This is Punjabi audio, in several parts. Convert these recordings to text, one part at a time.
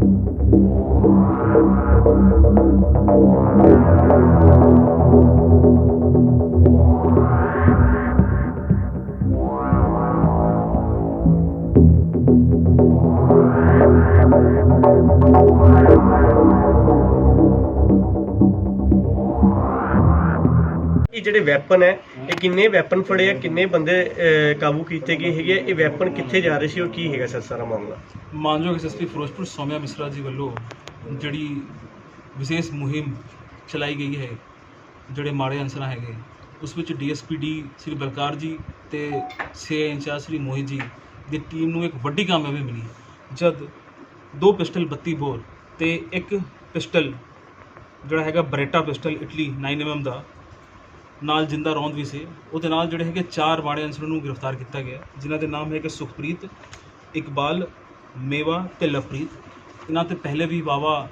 Thank you. ਇਹ ਜਿਹੜੇ ਵੈਪਨ ਹੈ ਇਹ ਕਿੰਨੇ ਵੈਪਨ ਫੜੇ ਆ ਕਿੰਨੇ ਬੰਦੇ ਅਹ, ਕਾਬੂ ਕੀਤੇ ਗਏ ਹੈਗੇ ਆ? ਇਹ ਵੈਪਨ ਕਿੱਥੇ ਜਾ ਰਹੇ ਸੀ ਔਰ ਕੀ ਹੈਗਾ ਸਰ ਸਾਰਾ ਮਾਮਲਾ ਮਾਨਯੋਗ ਐਸਐਸਪੀ ਫਿਰੋਜ਼ਪੁਰ ਸੌਮਿਆ ਮਿਸਰਾ ਜੀ ਵੱਲੋਂ ਜਿਹੜੀ ਵਿਸ਼ੇਸ਼ ਮੁਹਿੰਮ ਚਲਾਈ ਗਈ ਹੈ ਜਿਹੜੇ ਮਾੜੇ ਅਨਸਰਾਂ ਹੈਗੇ ਉਸ ਵਿੱਚ ਡੀਐਸਪੀਡੀ ਸ੍ਰੀ ਬਲਕਾਰ ਜੀ ਤੇ ਸੇ ਇੰਚਾਰਜ ਸ੍ਰੀ ਮੋਹਿਤ ਜੀ ਦੀ ਟੀਮ ਨੂੰ ਇੱਕ ਵੱਡੀ ਕਾਮਯਾਬੀ ਮਿਲੀ ਜਦ ਦੋ ਪਿਸਟਲ 32 ਬੋਰ ਤੇ ਇੱਕ ਪਿਸਟਲ ਜਿਹੜਾ ਹੈਗਾ ਬਰੇਟਾ ਪਿਸਟਲ ਇਟਲੀ 9mm ਦਾ ਨਾਲ ਜਿੰਦਾ ਰੌਂਦ ਵੀ ਸੀ। ਉਹਦੇ ਨਾਲ ਜਿਹੜੇ ਹੈਗੇ ਚਾਰ ਮਾੜੇ ਅਨਸਰਾਂ ਨੂੰ ਗ੍ਰਿਫਤਾਰ ਕੀਤਾ ਗਿਆ। ਜਿਨ੍ਹਾਂ ਦੇ ਨਾਮ ਹੈਗੇ ਸੁਖਪ੍ਰੀਤ, ਇਕਬਾਲ, ਮੇਵਾ ਤੇ ਲਵਪ੍ਰੀਤ। ਇਹਨਾਂ ਤੇ ਪਹਿਲੇ ਵੀ ਵਾਵਾ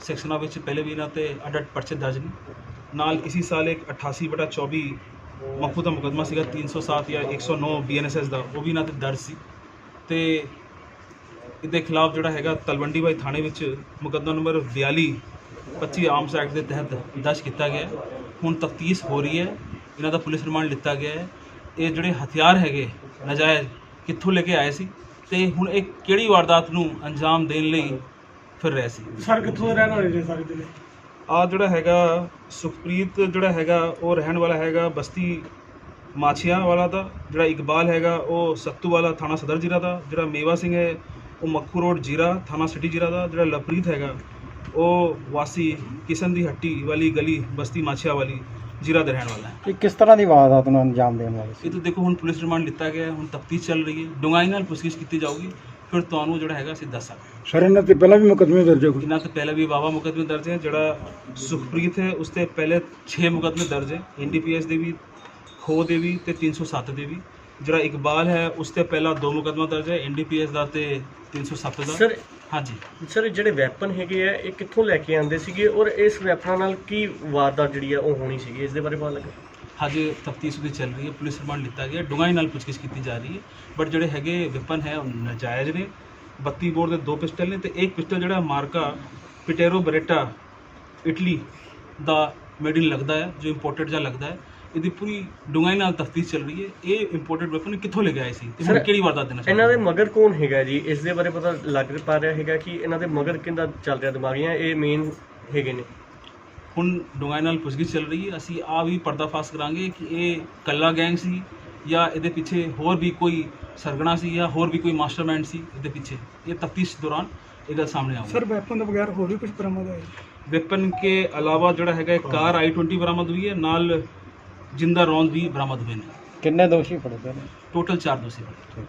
ਸੈਕਸ਼ਨਾਂ ਵਿੱਚ ਪਹਿਲੇ ਵੀ ਇਹਨਾਂ ਤੇ ਅੱਡ ਅੱਡ ਪਰਚੇ ਦਰਜ ਨੇ। ਨਾਲ ਇਸੀ ਸਾਲ ਇੱਕ 88 ਬਟਾ 24 ਮਕਫੂ ਦਾ ਮੁਕਦਮਾ ਸੀਗਾ 307 ਜਾਂ 109 ਬੀਐਨਐਸਐਸ ਦਾ, ਉਹ ਵੀ ਇਹਨਾਂ ਤੇ ਦਰਜ ਸੀ। ਤੇ ਇਹਦੇ ਖਿਲਾਫ ਜਿਹੜਾ ਹੈਗਾ ਤਲਵੰਡੀ ਬਾਈ ਥਾਣੇ ਵਿੱਚ ਮੁਕੱਦਮਾ ਨੰਬਰ 42 25 ਆਰਮਸ ਐਕਟ ਦੇ ਤਹਿਤ ਦਰਜ ਕੀਤਾ ਗਿਆ। ਹੁਣ ਤਫਤੀਸ਼ ਹੋ ਰਹੀ ਹੈ। ਇਹਨਾਂ ਦਾ ਪੁਲਿਸ ਰਿਮਾਂਡ ਲਿੱਤਾ ਗਿਆ ਹੈ। ਇਹ ਜਿਹੜੇ ਹਥਿਆਰ ਹੈਗੇ ਨਜਾਇਜ਼ ਕਿੱਥੋਂ ਲੈ ਕੇ ਆਏ ਸੀ ਤੇ ਹੁਣ ਇਹ ਕਿਹੜੀ ਵਾਰਦਾਤ ਨੂੰ ਅੰਜਾਮ ਦੇਣ ਲਈ ਫਿਰ ਰਹੇ ਸੀ? ਸਰ ਕਿੱਥੋਂ ਦੇ ਰਹਿਣ ਵਾਲੇ ਨੇ ਸਾਰੇ ਜ਼ਿਲ੍ਹੇ ਆ ਜਿਹੜਾ ਹੈਗਾ ਸੁਖਪ੍ਰੀਤ ਜਿਹੜਾ ਹੈਗਾ ਉਹ ਰਹਿਣ ਵਾਲਾ ਹੈਗਾ ਬਸਤੀ ਮਾਛੀਆਂ ਵਾਲਾ ਦਾ। ਜਿਹੜਾ ਇਕਬਾਲ ਹੈਗਾ ਉਹ ਸੱਤੂ ਵਾਲਾ ਥਾਣਾ ਸਦਰ ਜੀਰਾ ਦਾ। ਜਿਹੜਾ ਮੇਵਾ ਸਿੰਘ ਹੈ ਉਹ ਮੱਖੂ ਰੋਡ ਜੀਰਾ ਥਾਣਾ ਸਿਟੀ ਜੀਰਾ ਦਾ। ਜਿਹੜਾ ਲਵਪ੍ਰੀਤ ਹੈਗਾ ਉਹ ਵਾਸੀ ਕਿਸ਼ਨ ਦੀ ਹੱਟੀ ਵਾਲੀ ਗਲੀ ਬਸਤੀ ਮਾਛੀਆਂ ਵਾਲੀ ਜੀਰਾ ਦਾ ਰਹਿਣ ਵਾਲਾ ਹੈ। ਇਹ ਕਿਸ ਤਰ੍ਹਾਂ ਦੀ ਵਾਰਦਾਤ ਨੂੰ ਅੰਜਾਮ ਦੇਣ ਵਾਲੇ ਸੀ? ਇਹ ਤਾਂ ਦੇਖੋ ਹੁਣ ਪੁਲਿਸ ਰਿਮਾਂਡ ਲਿੱਤਾ ਗਿਆ ਹੈ, ਹੁਣ ਤਫਤੀਸ਼ ਚੱਲ ਰਹੀ ਹੈ। ਡੂੰਘਾਈ ਨਾਲ ਪੁੱਛਗਿੱਛ ਕੀਤੀ ਜਾਊਗੀ। ਫਿਰ ਤੁਹਾਨੂੰ ਜਿਹੜਾ ਹੈਗਾ ਅਸੀਂ ਦੱਸ ਸਕਦੇ ਸਰ ਇਹਨਾਂ ਤੇ ਪਹਿਲਾਂ ਵੀ ਮੁਕਦਮੇ ਦਰਜ ਹੋ ਇਹਨਾਂ ਤੋਂ ਪਹਿਲੇ ਵੀ ਵਾਵਾ ਮੁਕਦਮੇ ਦਰਜ ਹੈ। ਜਿਹੜਾ ਸੁਖਪ੍ਰੀਤ ਹੈ ਉਸ ਤੇ ਪਹਿਲੇ 6 ਮੁਕਦਮੇ ਦਰਜ ਹੈ। ਐਨਡੀਪੀਐਸ ਦੇ ਵੀ ਖੋ ਦੇ ਵੀ ਤੇ 307 ਦੇ ਵੀ। ਜਿਹੜਾ ਇਕਬਾਲ ਹੈ ਉਸ ਤੇ ਪਹਿਲਾ ਦੋ ਮੁਕਦਮਾ ਦਰਜ ਹੈ ਐਨਡੀਪੀਐਸ ਦਾ ਤੇ 307 ਦਾ। ਸਰ ਹਾਂਜੀ। ਸਰ ਜਿਹੜੇ ਵੈਪਨ ਹੈਗੇ ਆ ਇਹ ਕਿੱਥੋਂ ਲੈ ਕੇ ਆਂਦੇ ਸੀਗੇ ਔਰ ਇਸ ਵੈਪਨਾਂ ਨਾਲ ਕੀ ਵਾਰਦਾਤ ਜਿਹੜੀ ਆ ਉਹ ਹੋਣੀ ਸੀਗੀ? ਇਸ ਦੇ ਬਾਰੇ ਪਤਾ ਲੱਗਾ? ਹਜੇ ਤਫਤੀਸ਼ ਉਹਦੀ ਚੱਲ ਰਹੀ ਹੈ ਪੁਲਿਸ ਰਿਮਾਂਡ ਲਿੱਤਾ ਗਿਆ ਡੂੰਘਾਈ ਨਾਲ ਪੁੱਛਗਿੱਛ ਕੀਤੀ ਜਾ ਰਹੀ ਹੈ ਬਟ ਜਿਹੜੇ ਹੈਗੇ ਵੈਪਨ ਹੈ ਉਹ ਨਜਾਇਜ਼ ਨੇ। 32 ਬੋਰ ਦੇ ਦੋ ਪਿਸਟਲ ਨੇ ਤੇ ਇੱਕ ਪਿਸਟਲ ਜਿਹੜਾ ਮਾਰਕਾ ਪਿਟੇਰੋ ਬਰੇਟਾ ਇਟਲੀ ਦਾ ਮੇਡ ਇਨ ਲੱਗਦਾ ਹੈ ਜੋ ਇੰਪੋਰਟਡ ਜਿਹਾ ਲੱਗਦਾ ਹੈ। ਇਹਦੀ ਪੂਰੀ ਡੂੰਘਾਈ ਨਾਲ ਤਫਤੀਸ਼ ਚੱਲ ਰਹੀ ਹੈ। ਇਹ ਇੰਪੋਰਟਡ ਵੈਪਨ ਕਿੱਥੋਂ ਲੈ ਕੇ ਆਏ ਸੀ ਤੇ ਹੁਣ ਕਿਹੜੀ ਵਾਰਦਾਤ ਦੇਣਾ ਇਹਨਾਂ ਦੇ ਮਗਰ ਕੌਣ ਹੈਗਾ ਜੀ? ਇਸ ਦੇ ਬਾਰੇ ਪਤਾ ਲੱਗ ਪਾ ਰਿਹਾ ਹੈਗਾ ਕਿ ਇਹਨਾਂ ਦੇ ਮਗਰ ਕਿੰਦਾ ਚੱਲ ਰਿਹਾ ਦਿਮਾਗੀਆਂ ਇਹ ਮੇਨ ਹੈਗੇ ਨੇ? ਹੁਣ ਡੂੰਘਾਈ ਨਾਲ ਪੁੱਛਗਿੱਛ ਚੱਲ ਰਹੀ ਹੈ। ਅਸੀਂ ਆ ਵੀ ਪਰਦਾ ਫਾਸ਼ ਕਰਾਂਗੇ ਕਿ ਇਹ ਕੱਲਾ ਗੈਂਗ ਸੀ ਜਾਂ ਇਹਦੇ ਪਿੱਛੇ ਹੋਰ ਵੀ ਕੋਈ ਸਰਗਣਾ ਸੀ ਜਾਂ ਹੋਰ ਵੀ ਕੋਈ ਮਾਸਟਰਮਾਈਂਡ ਸੀ ਇਹਦੇ ਪਿੱਛੇ? ਇਹ ਤਫਤੀਸ਼ ਦੌਰਾਨ ਇਹ ਗੱਲ ਸਾਹਮਣੇ ਆਉਂਦੀ ਸਰ ਵੈਪਨ ਤੋਂ ਬਗੈਰ ਹੋਰ ਵੀ ਕੁਝ ਬਰਾਮਦ ਹੋਇਆ? ਵੈਪਨ ਕੇ ਇਲਾਵਾ ਜਿਹੜਾ ਹੈਗਾ ਇੱਕ ਕਾਰ i20 ਬਰਾਮਦ ਹੋਈ ਹੈ। ਨਾਲ ਜਿੰਦਾ ਰੌਂਦ ਵੀ ਬਰਾਮਦ ਹੋਏ ਨੇ। ਕਿੰਨੇ ਦੋਸ਼ੀ ਫੜੇ ਨੇ? ਟੋਟਲ 4 ਦੋਸ਼ੀ ਹਨ